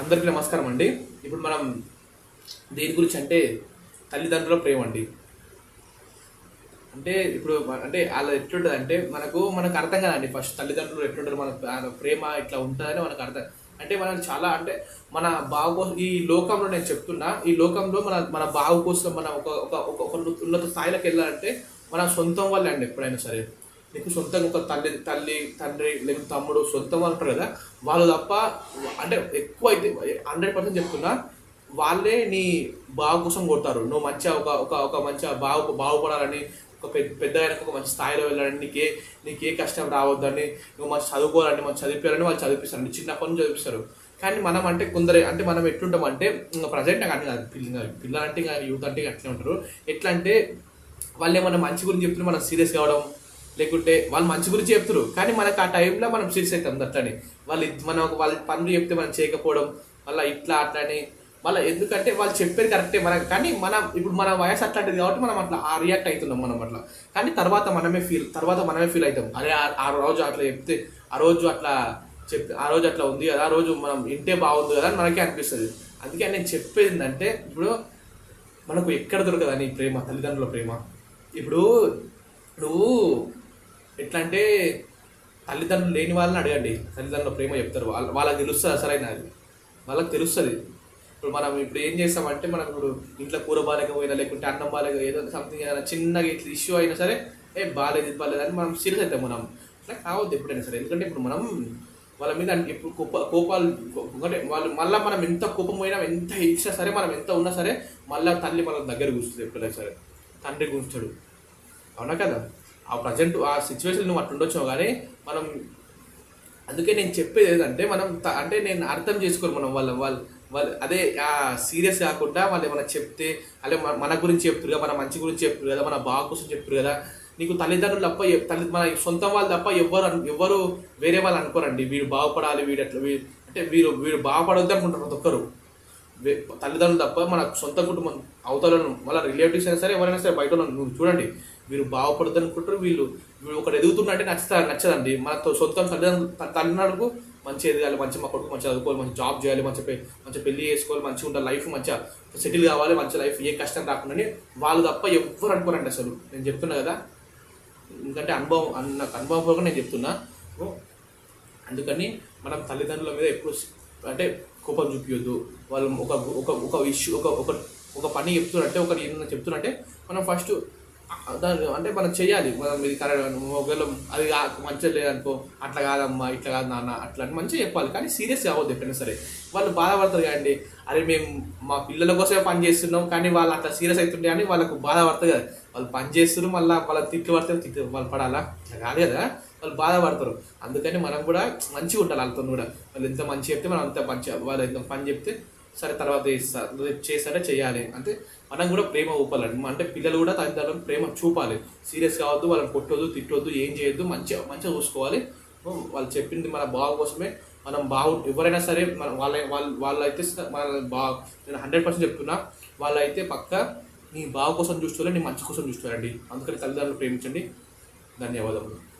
అందరికీ నమస్కారం అండి. ఇప్పుడు మనం దేని గురించి అంటే తల్లిదండ్రుల ప్రేమ అండి. అంటే ఇప్పుడు అంటే అలా ఎట్లుంటుంది అంటే మనకు మనకు అర్థం కదండి. ఫస్ట్ తల్లిదండ్రులు ఎట్లుంటారు మన ఆ ప్రేమ ఇట్లా ఉంటుందని మనకు అర్థం. అంటే మనం చాలా అంటే మన బావు కోసం ఈ లోకంలో నేను చెప్తున్నా ఈ లోకంలో మన మన బావు కోసం మనం ఒక ఒక ఒక ఒక ఉన్నత స్థాయిలోకి వెళ్ళాలంటే మన సొంతం వాళ్ళే అండి ఎప్పుడైనా సరే. నీకు సొంతంగా ఒక తల్లి తల్లి తండ్రి లేకపోతే తమ్ముడు సొంతం అంటారు కదా వాళ్ళు తప్ప అంటే ఎక్కువ అయితే హండ్రెడ్ పర్సెంట్ చెప్తున్నా వాళ్ళే నీ బాగు కోసం కొడతారు. నువ్వు మంచిగా ఒక ఒక ఒక మంచిగా బాగు బాగుపడాలని ఒక పెద్ద పెద్ద ఒక మంచి స్థాయిలో వెళ్ళాలని నీకే నీకే కష్టం రావద్దని నువ్వు మంచి చదువుకోవాలని మంచి చదివిపోయాలని వాళ్ళు చదివిస్తారు చిన్నప్పటి నుంచి చదివిస్తారు కానీ మనం అంటే కొందరు అంటే మనం ఎట్లుంటాం అంటే ఇంకా ప్రజెంట్ కానీ కాదు. పిల్ల పిల్లలంటే ఇంకా యూత్ అంటే అట్లే ఉంటారు. ఎట్లా అంటే వాళ్ళు ఏమన్నా మంచి గురించి చెప్తున్నా మనం సీరియస్ కావడం లేకుంటే వాళ్ళు మంచి గురించి చెప్తారు కానీ మనకు ఆ టైంలో మనం సీరియస్ అవుతాం అట్లని వాళ్ళు మనం వాళ్ళ పనులు చెప్తే మనం చేయకపోవడం మళ్ళీ ఇట్లా అట్లా అని మళ్ళీ ఎందుకంటే వాళ్ళు చెప్పేది కరెక్టే మనకు. కానీ మనం ఇప్పుడు మన వయసు అట్లాంటిది కాబట్టి మనం అట్లా ఆ రియాక్ట్ అవుతున్నాం మనం అట్లా. కానీ తర్వాత మనమే ఫీల్ తర్వాత మనమే ఫీల్ అవుతాం. అరే ఆ- రోజు అట్లా చెప్తే ఆ రోజు అట్లా చెప్ ఆ రోజు అట్లా ఉంది కదా ఆ రోజు మనం ఇంటే బాగుంది కదా అని మనకే అనిపిస్తుంది. అందుకే నేను చెప్పేది ఏంటంటే ఇప్పుడు మనకు ఎక్కడ దొరకదని ఈ ప్రేమ తల్లిదండ్రుల ప్రేమ. ఇప్పుడు నువ్వు ఎట్లంటే అంటే తల్లిదండ్రులు లేని వాళ్ళని అడగండి. తల్లిదండ్రుల ప్రేమ చెప్తారు. వాళ్ళ వాళ్ళకి తెలుస్తుంది అసలైన అది. వాళ్ళకి తెలుస్తుంది. ఇప్పుడు మనం ఇప్పుడు ఏం చేస్తామంటే మనం ఇప్పుడు ఇంట్లో కూర బాలేకపోయినా లేకుంటే అన్నం బాలేక ఏదో సంథింగ్ ఏదైనా చిన్నగా ఇట్లా ఇష్యూ అయినా సరే ఏ బాగాలేదు ఇది బాగాలేదు అని మనం సీరియస్ అవుతాం మనం. అట్లా కావద్దు ఎప్పుడైనా సరే. ఎందుకంటే ఇప్పుడు మనం వాళ్ళ మీద ఇప్పుడు కోప కోపాలు అంటే వాళ్ళు మళ్ళీ మనం ఎంత కోపం పోయినా ఎంత ఇచ్చినా సరే మనం ఎంత ఉన్నా సరే మళ్ళీ తల్లి మన దగ్గర కూర్చుంది ఎప్పుడైనా సరే. తండ్రి కూర్చుంటాడు. అవునా కదా? ఆ ప్రజెంట్ ఆ సిచ్యువేషన్ నువ్వు అట్లుండొచ్చు కానీ మనం అందుకే నేను చెప్పేది ఏంటంటే మనం అంటే నేను అర్థం చేసుకోరు మనం వాళ్ళ వాళ్ళు వాళ్ళు అదే ఆ సీరియస్ కాకుండా వాళ్ళు ఏమైనా చెప్తే అదే మన- మన గురించి చెప్తారు కదా మన మంచి గురించి చెప్తారు కదా మన బాగు కోసం చెప్తారు కదా నీకు తల్లిదండ్రులు తప్ప తల్లి మన సొంతం వాళ్ళు తప్ప ఎవ్వరు ఎవ్వరు వేరే వాళ్ళు అనుకోరండి. వీడు బాగుపడాలి వీడు అట్లా వీడు అంటే వీరు వీడు బాగుపడొద్దు అనుకుంటారు ప్రతి ఒక్కరు. తల్లిదండ్రులు తప్ప మన సొంత కుటుంబం అవతలను మళ్ళీ రిలేటివ్స్ అయినా సరే ఎవరైనా సరే బయట నువ్వు చూడండి. వీరు బాగుపడదు అనుకుంటారు వీళ్ళు వీళ్ళు ఒకటి ఎదుగుతున్నట్టే నచ్చుతారు నచ్చదండి. మన సొంత సొంతం తల్లిదండ్రులు త- మంచి ఎదగాలి మంచి మా కొడుకు మంచిగా చదువుకోవాలి మంచి జాబ్ చేయాలి మంచి మంచి పెళ్ళి చేసుకోవాలి మంచిగా ఉండాలి లైఫ్ మంచిగా సెటిల్ కావాలి మంచి లైఫ్ ఏ కష్టం రాకుండా వాళ్ళు తప్ప ఎవ్వరు అనుకోరండి అసలు. నేను చెప్తున్నా కదా. ఎందుకంటే అనుభవం అన్న నాకు అనుభవం పూర్వకంగా నేను చెప్తున్నా. అందుకని మనం తల్లిదండ్రుల మీద ఎప్పుడు అంటే కోపం చూపించొద్దు వాళ్ళు ఒక ఒక ఒక ఇష్యూ ఒక ఒక ఒక పని చెప్తున్నట్టే ఒకటి ఏదైనా చెప్తున్నట్టే మనం ఫస్ట్ దాన్ని అంటే మనం చేయాలి మనం ఇది కరెక్ట్ ఒకవేళ అది మంచిగా లేదనుకో అట్లా కాదమ్మా ఇట్లా కాదు నాన్న అట్లా అని మంచిగా చెప్పాలి. కానీ సీరియస్ కావద్దు ఎప్పుడైనా సరే. వాళ్ళు బాధపడతారు కదండి. అరే మేము మా పిల్లల కోసమే పని చేస్తున్నాం కానీ వాళ్ళు అట్లా సీరియస్ అవుతుండే అని వాళ్ళకు బాధపడతారు కదా. వాళ్ళు పని చేస్తారు మళ్ళీ వాళ్ళ తిట్లు పడతారు తిట్లు వాళ్ళు పడాలా? అట్లా కాదు కదా. వాళ్ళు బాధపడతారు. అందుకని మనం కూడా మంచిగా ఉండాలి వాళ్ళతో కూడా. వాళ్ళు ఎంత మంచి చెప్తే మనం అంత మంచిగా వాళ్ళు ఎంత పని చెప్తే సరే తర్వాత చేస్తారు రేపు చేస్తారే చేయాలి. అంటే మనం కూడా ప్రేమ ఊపాలండి అంటే పిల్లలు కూడా తల్లిదండ్రులకు ప్రేమ చూపాలి. సీరియస్ కావద్దు వాళ్ళని కొట్టొద్దు తిట్టొద్దు ఏం చేయొద్దు మంచిగా మంచిగా చూసుకోవాలి. వాళ్ళు చెప్పింది మన బాగు కోసమే. మనం బాగు ఎవరైనా సరే మన వాళ్ళ వాళ్ళు వాళ్ళైతే మన బా నేను హండ్రెడ్ పర్సెంట్ చెప్తున్నా. వాళ్ళైతే పక్క నీ బాగు కోసం చూసుకోవాలి నీ మంచి కోసం చూసుకోవాలండి. అందుకని తల్లిదండ్రులు ప్రేమించండి. ధన్యవాదములు.